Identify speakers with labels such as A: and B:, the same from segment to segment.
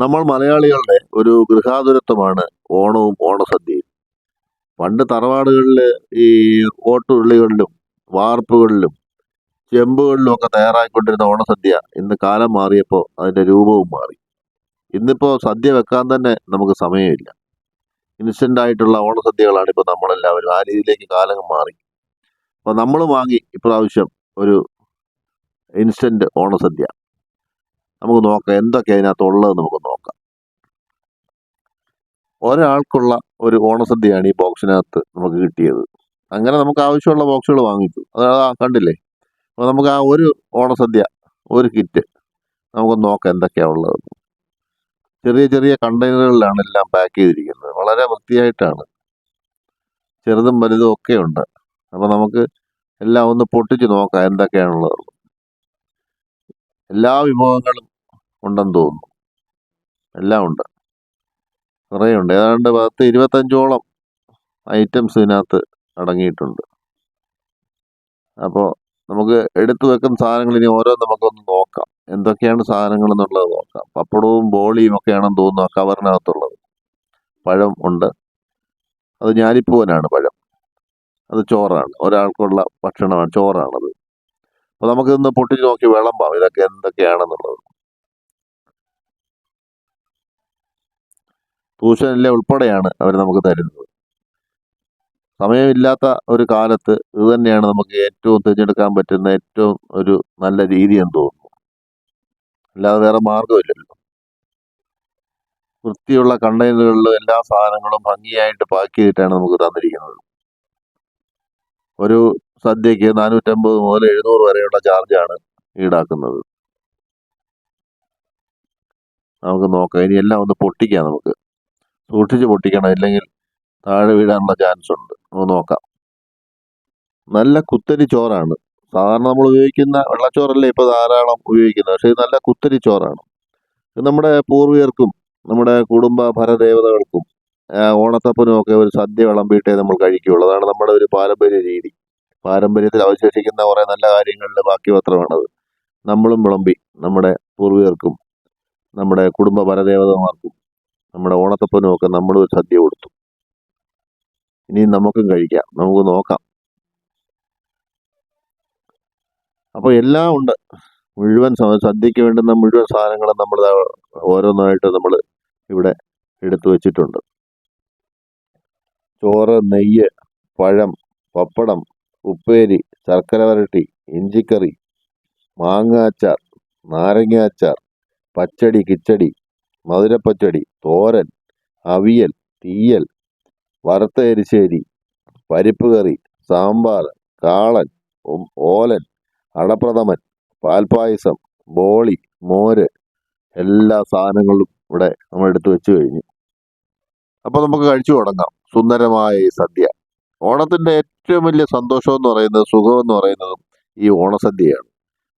A: നമ്മൾ മലയാളികളുടെ ഒരു ഗൃഹാതുരത്വമാണ് ഓണവും ഓണസദ്യയും. പണ്ട് തറവാടുകളിൽ ഈ ഓട്ടുള്ളികളിലും വാർപ്പുകളിലും ചെമ്പുകളിലും ഒക്കെ തയ്യാറാക്കിക്കൊണ്ടിരുന്ന ഓണസദ്യ ഇന്ന് കാലം മാറിയപ്പോൾ അതിന്റെ രൂപവും മാറി. ഇന്നിപ്പോൾ സദ്യ വെക്കാൻ തന്നെ നമുക്ക് സമയമില്ല. ഇൻസ്റ്റന്റ് ആയിട്ടുള്ള ഓണസദ്യകളാണ് ഇപ്പോൾ നമ്മളെല്ലാവരും ആ രീതിയിലേക്ക് കാലം മാറി. അപ്പോൾ നമ്മൾ വാങ്ങി ഇപ്രാവശ്യം ഒരു ഇൻസ്റ്റന്റ് ഓണസദ്യ. നമുക്ക് നോക്കാം എന്തൊക്കെ അതിനകത്ത് ഉള്ളത് നമുക്ക് നോക്കാം. ഒരാൾക്കുള്ള ഒരു ഓണസദ്യയാണ് ഈ ബോക്സിനകത്ത് നമുക്ക് കിട്ടിയത്. അങ്ങനെ നമുക്ക് ആവശ്യമുള്ള ബോക്സുകൾ വാങ്ങിച്ചു. അതാ കണ്ടില്ലേ? അപ്പോൾ നമുക്ക് ആ ഒരു ഓണസദ്യ ഒരു കിറ്റ് നമുക്ക് നോക്കാം എന്തൊക്കെയാണ് ഉള്ളത് ചെറിയ ചെറിയ കണ്ടെയ്നറുകളിലാണ് എല്ലാം പാക്ക് ചെയ്തിരിക്കുന്നത്. വളരെ വൃത്തിയായിട്ടാണ്. ചെറുതും വലുതും ഒക്കെ ഉണ്ട്. അപ്പോൾ നമുക്ക് എല്ലാം ഒന്ന് പൊട്ടിച്ച് നോക്കാം എന്തൊക്കെയാണുള്ളത്. എല്ലാ വിഭവങ്ങളും ഉണ്ടെന്ന് തോന്നുന്നു. എല്ലാം ഉണ്ട്. കുറേ ഉണ്ട്. ഏതാണ്ട് പത്ത് ഇരുപത്തഞ്ചോളം ഐറ്റംസ് ഇതിനകത്ത് അടങ്ങിയിട്ടുണ്ട്. അപ്പോൾ നമുക്ക് എടുത്തു വെക്കുന്ന സാധനങ്ങൾ ഇനി ഓരോ നമുക്കൊന്ന് നോക്കാം. എന്തൊക്കെയാണ് സാധനങ്ങൾ എന്നുള്ളത് നോക്കാം. പപ്പടവും ബോളിയും ഒക്കെയാണെന്ന് തോന്നുന്നു ആ കവറിനകത്തുള്ളത്. പഴം ഉണ്ട്. അത് ഞാലിപ്പൂവനാണ് പഴം. അത് ചോറാണ്. ഒരാൾക്കുള്ള ഭക്ഷണമാണ്. ചോറാണത്. അപ്പോൾ നമുക്കിന്ന് പൊട്ടിച്ച് നോക്കി വിളമ്പാം. ഇതൊക്കെ എന്തൊക്കെയാണെന്നുള്ളത്. ട്യൂഷനിലെ ഉൾപ്പെടെയാണ് അവർ നമുക്ക് തരുന്നത്. സമയമില്ലാത്ത ഒരു കാലത്ത് ഇത് തന്നെയാണ് നമുക്ക് ഏറ്റവും തിരഞ്ഞെടുക്കാൻ പറ്റുന്ന ഏറ്റവും ഒരു നല്ല രീതി എന്ന് തോന്നുന്നു. അല്ലാതെ വേറെ മാർഗമില്ലല്ലോ വൃത്തിയുള്ള കണ്ടെയ്നറുകളിലും എല്ലാ സാധനങ്ങളും ഭംഗിയായിട്ട് പാക്ക് ചെയ്തിട്ടാണ് നമുക്ക് തന്നിരിക്കുന്നത്. ഒരു സദ്യക്ക് നാനൂറ്റമ്പത് മുതൽ എഴുന്നൂറ് വരെയുള്ള ചാർജാണ് ഈടാക്കുന്നത്. നമുക്ക് നോക്കാം. ഇനി എല്ലാം ഒന്ന് പൊട്ടിക്കാം നമുക്ക്. സൂക്ഷിച്ച് പൊട്ടിക്കണം. ഇല്ലെങ്കിൽ താഴെ വീഴാനുള്ള ചാൻസ് ഉണ്ട്. നമുക്ക് നോക്കാം. നല്ല കുത്തരി ചോറാണ്. സാധാരണ നമ്മൾ ഉപയോഗിക്കുന്ന വെള്ളച്ചോറല്ലേ ഇപ്പോൾ ധാരാളം ഉപയോഗിക്കുന്നത്. പക്ഷേ നല്ല കുത്തരി ചോറാണ്. ഇത് നമ്മുടെ പൂർവികർക്കും നമ്മുടെ കുടുംബ ഭരദേവതകൾക്കും ഓണത്തപ്പനും ഒക്കെ ഒരു സദ്യ വിളമ്പിയിട്ടേ നമ്മൾ കഴിക്കുകയുള്ളൂ. അതാണ് നമ്മുടെ ഒരു പാരമ്പര്യ രീതി. പാരമ്പര്യത്തിൽ അവശേഷിക്കുന്ന കുറേ നല്ല കാര്യങ്ങളിൽ ബാക്കി പത്രമാണത്. നമ്മളും വിളമ്പി നമ്മുടെ പൂർവികർക്കും നമ്മുടെ കുടുംബ പരദേവതമാർക്കും നമ്മുടെ ഓണത്തപ്പനും ഒക്കെ നമ്മൾ ഒരു സദ്യ കൊടുത്തു. ഇനി നമുക്കും കഴിക്കാം. നമുക്ക് നോക്കാം. അപ്പോൾ എല്ലാം ഉണ്ട്. മുഴുവൻ സദ്യക്ക് വേണ്ടുന്ന മുഴുവൻ സാധനങ്ങളും നമ്മൾ ഓരോന്നായിട്ട് നമ്മൾ ഇവിടെ എടുത്തു വച്ചിട്ടുണ്ട്. ചോറ് നെയ്യ് പഴം പപ്പടം ഉപ്പേരി ശർക്കര വരട്ടി ഇഞ്ചിക്കറി മാങ്ങ നാരങ്ങാച്ചാർ പച്ചടി കിച്ചടി മധുരപ്പച്ചടി തോരൻ അവിയൽ തീയൽ വറുത്ത എരിശ്ശേരി പരിപ്പ് കറി സാമ്പാർ കാളൻ ഓലൻ അടപ്രഥമൻ പാൽപ്പായസം ബോളി മോര് എല്ലാ സാധനങ്ങളും ഇവിടെ നമ്മൾ എടുത്തു വെച്ച് കഴിഞ്ഞു. അപ്പോൾ നമുക്ക് കഴിച്ചു തുടങ്ങാം. സുന്ദരമായ ഈ സദ്യ. ഓണത്തിന്റെ ഏറ്റവും വലിയ സന്തോഷം എന്ന് പറയുന്നത് സുഖം എന്ന് പറയുന്നതും ഈ ഓണസദ്യയാണ്.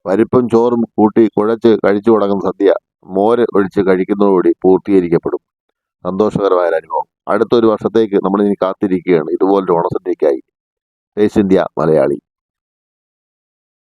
A: പരിപ്പും ചോറും കൂട്ടി കുഴച്ച് കഴിച്ചു തുടങ്ങുന്ന സദ്യ. മോര് ഒഴിച്ച് കഴിക്കുന്നതോടുകൂടി പൂർത്തീകരിക്കപ്പെടും. സന്തോഷകരമായ അനുഭവം. അടുത്തൊരു വർഷത്തേക്ക് നമ്മൾ ഇനി കാത്തിരിക്കുകയാണ്. ഇതുപോലൊരു ഓണസദ്യക്കായി ടേസ്റ്റ് ഇന്ത്യ മലയാളി.